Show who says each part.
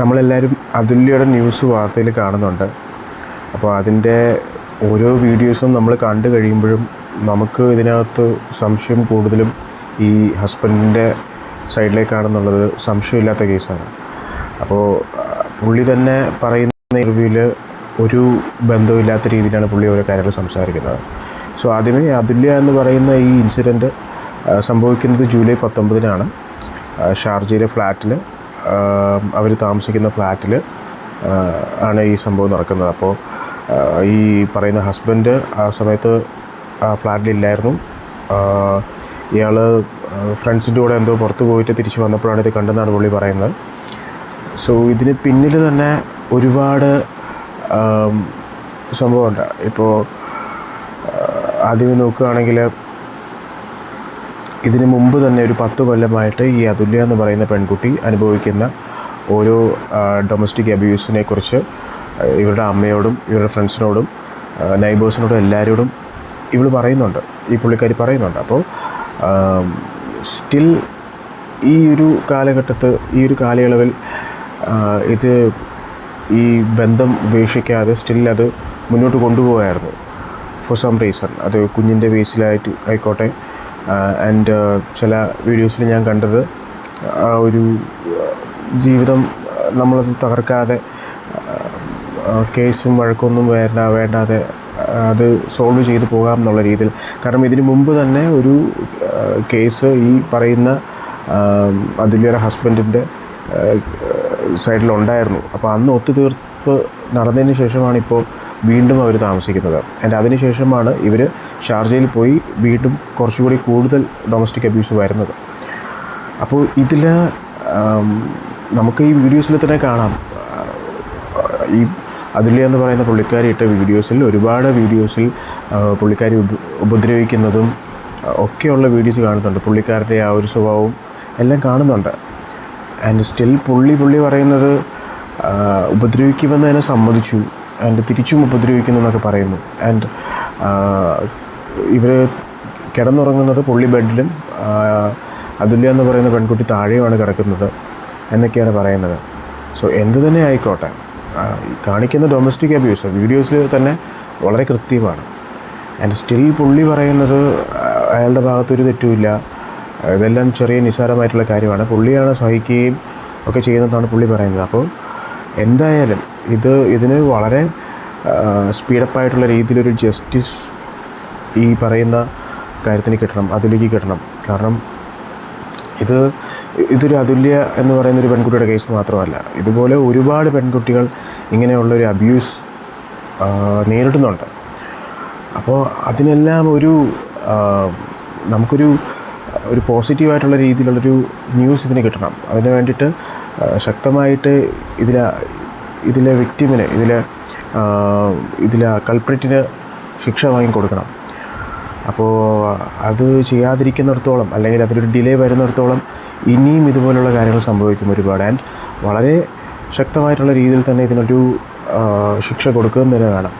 Speaker 1: നമ്മളെല്ലാവരും അതുല്യയുടെ ന്യൂസ് വാർത്തയിൽ കാണുന്നുണ്ട്. അപ്പോൾ അതിന്റെ ഓരോ വീഡിയോസും നമ്മൾ കണ്ടു കഴിയുമ്പോഴും നമുക്ക് ഇതിനകത്ത് സംശയം കൂടുതലും ഈ ഹസ്ബൻഡിന്റെ സൈഡിലേക്കാണെന്നുള്ളത് സംശയമില്ലാത്ത കേസാണ് അപ്പോൾ പുള്ളി തന്നെ പറയുന്ന ഇന്റർവ്യൂവിൽ ഒരു ബന്ധമില്ലാത്ത രീതിയിലാണ് പുള്ളി ഓരോ കാര്യങ്ങൾ സംസാരിക്കുന്നത്. സോ ആദ്യമേ അതുല്യ എന്ന് പറയുന്ന ഈ ഇൻസിഡന്റ് സംഭവിക്കുന്നത് ജൂലൈ പത്തൊമ്പതിനാണ്. ഷാർജയിലെ ഫ്ലാറ്റിൽ അവർ താമസിക്കുന്ന ഫ്ലാറ്റിൽ ആണ് ഈ സംഭവം നടക്കുന്നത്. അപ്പോൾ ഈ പറയുന്ന ഹസ്ബൻഡ് ആ സമയത്ത് ആ ഫ്ലാറ്റിലില്ലായിരുന്നു ഇയാൾ ഫ്രണ്ട്സിന്റെ കൂടെ എന്തോ പുറത്ത് പോയിട്ട് തിരിച്ച് വന്നപ്പോഴാണ് ഇത് കണ്ടെന്നാണ് പുള്ളി പറയുന്നത്. സോ ഇതിന് പിന്നിൽ തന്നെ ഒരുപാട് സംഭവമുണ്ട്. ഇപ്പോൾ ആദ്യമേ നോക്കുകയാണെങ്കിൽ ഇതിന് മുമ്പ് തന്നെ ഒരു പത്ത് കൊല്ലമായിട്ട് ഈ അതുല്യ എന്ന് പറയുന്ന പെൺകുട്ടി അനുഭവിക്കുന്ന ഓരോ ഡൊമസ്റ്റിക് അബ്യൂസിനെ കുറിച്ച് ഇവരുടെ അമ്മയോടും ഇവരുടെ ഫ്രണ്ട്സിനോടും നൈബേഴ്സിനോടും എല്ലാവരോടും ഇവൾ പറയുന്നുണ്ട്. ഈ പുള്ളിക്കാരി പറയുന്നുണ്ട്. അപ്പോൾ സ്റ്റിൽ ഈ ഒരു കാലഘട്ടത്ത് ഈ ഒരു കാലയളവിൽ ഇത് ഈ ബന്ധം ഉപേക്ഷിക്കാതെ സ്റ്റിൽ അത് മുന്നോട്ട് കൊണ്ടുപോകായിരുന്നു ഫോർ സം റീസൺ അത് കുഞ്ഞിന്റെ ബേസിലായിട്ട് ആയിക്കോട്ടെ. ആൻഡ് ചില വീഡിയോസിൽ ഞാൻ കണ്ടത് ആ ഒരു ജീവിതം നമ്മളത് തകർക്കാതെ കേസും വഴക്കൊന്നും വേണ്ട വേണ്ടാതെ അത് സോൾവ് ചെയ്ത് പോകാം എന്നുള്ള രീതിയിൽ. കാരണം ഇതിനു മുമ്പ് തന്നെ ഒരു കേസ് ഈ പറയുന്ന അതുല്യയുടെ ഹസ്ബൻഡിന്റെ സൈഡിലുണ്ടായിരുന്നു അപ്പോൾ അന്ന് ഒത്തുതീർപ്പ് നടന്നതിന് ശേഷമാണ് ഇപ്പോൾ വീണ്ടും അവർ താമസിക്കുന്നത്. ആൻഡ് അതിനുശേഷമാണ് ഇവർ ഷാർജയിൽ പോയി വീണ്ടും കുറച്ചുകൂടി കൂടുതൽ ഡൊമസ്റ്റിക് അബ്യൂസ് വരുന്നത്. അപ്പോൾ ഇതിൽ നമുക്ക് ഈ വീഡിയോസിൽ തന്നെ കാണാം. ഈ അതിലെ എന്ന് പറയുന്ന പുള്ളിക്കാരി ഇട്ട വീഡിയോസിൽ ഒരുപാട് വീഡിയോസിൽ പുള്ളിക്കാരി ഉപ ഉപദ്രവിക്കുന്നതും ഒക്കെയുള്ള വീഡിയോസ് കാണുന്നുണ്ട്. പുള്ളിക്കാരുടെ ആ ഒരു സ്വഭാവവും എല്ലാം കാണുന്നുണ്ട്. ആൻഡ് സ്റ്റിൽ പുള്ളി പുള്ളി പറയുന്നത് ഉപദ്രവിക്കുമെന്ന് തന്നെ സമ്മതിച്ചു. ആൻഡ് തിരിച്ചും ഉപദ്രവിക്കുന്നു എന്നൊക്കെ പറയുന്നു. ആൻഡ് ഇവർ കിടന്നുറങ്ങുന്നത് പുള്ളി ബെഡിലും അതുല്യ എന്ന് പറയുന്ന പെൺകുട്ടി താഴെയുമാണ് കിടക്കുന്നത് എന്നൊക്കെയാണ് പറയുന്നത്. സോ എന്ത് തന്നെ ആയിക്കോട്ടെ. കാണിക്കുന്ന ഡൊമസ്റ്റിക് അബ്യൂസ് വീഡിയോസിൽ തന്നെ വളരെ കൃത്യമാണ്. ആൻഡ് സ്റ്റിൽ പുള്ളി പറയുന്നത് അയാളുടെ ഭാഗത്തൊരു തെറ്റുമില്ല. ഇതെല്ലാം ചെറിയ നിസ്സാരമായിട്ടുള്ള കാര്യമാണ്. പുള്ളിയാണ് സഹിക്കുകയും ഒക്കെ ചെയ്യുന്നതാണ് പുള്ളി പറയുന്നത്. അപ്പോൾ എന്തായാലും ഇത് ഇതിന് വളരെ സ്പീഡപ്പായിട്ടുള്ള രീതിയിലൊരു ജസ്റ്റിസ് ഈ പറയുന്ന കാര്യത്തിന് കിട്ടണം അതിലേക്ക് കിട്ടണം. കാരണം ഇത് ഇതൊരു അതുല്യ എന്ന് പറയുന്ന ഒരു പെൺകുട്ടിയുടെ കേസ് മാത്രമല്ല. ഇതുപോലെ ഒരുപാട് പെൺകുട്ടികൾ ഇങ്ങനെയുള്ളൊരു അബ്യൂസ് നേരിടുന്നുണ്ട്. അപ്പോൾ അതിനെല്ലാം ഒരു നമുക്കൊരു ഒരു പോസിറ്റീവായിട്ടുള്ള രീതിയിലുള്ളൊരു ന്യൂസ് ഇതിന് കിട്ടണം. അതിന് വേണ്ടിയിട്ട് ശക്തമായിട്ട് ഇതിലെ ഇതിലെ വിക്റ്റിമിന് ഇതിലെ ഇതിലെ കൾപ്രിറ്റിന് ശിക്ഷ വാങ്ങിക്കൊടുക്കണം. അപ്പോൾ അത് ചെയ്യാതിരിക്കുന്നിടത്തോളം അല്ലെങ്കിൽ അതിലൊരു ഡിലേ വരുന്നിടത്തോളം ഇനിയും ഇതുപോലുള്ള കാര്യങ്ങൾ സംഭവിക്കും ഒരുപാട്. ആൻഡ് വളരെ ശക്തമായിട്ടുള്ള രീതിയിൽ തന്നെ ഇതിനൊരു ശിക്ഷ കൊടുക്കുക തന്നെ വേണം.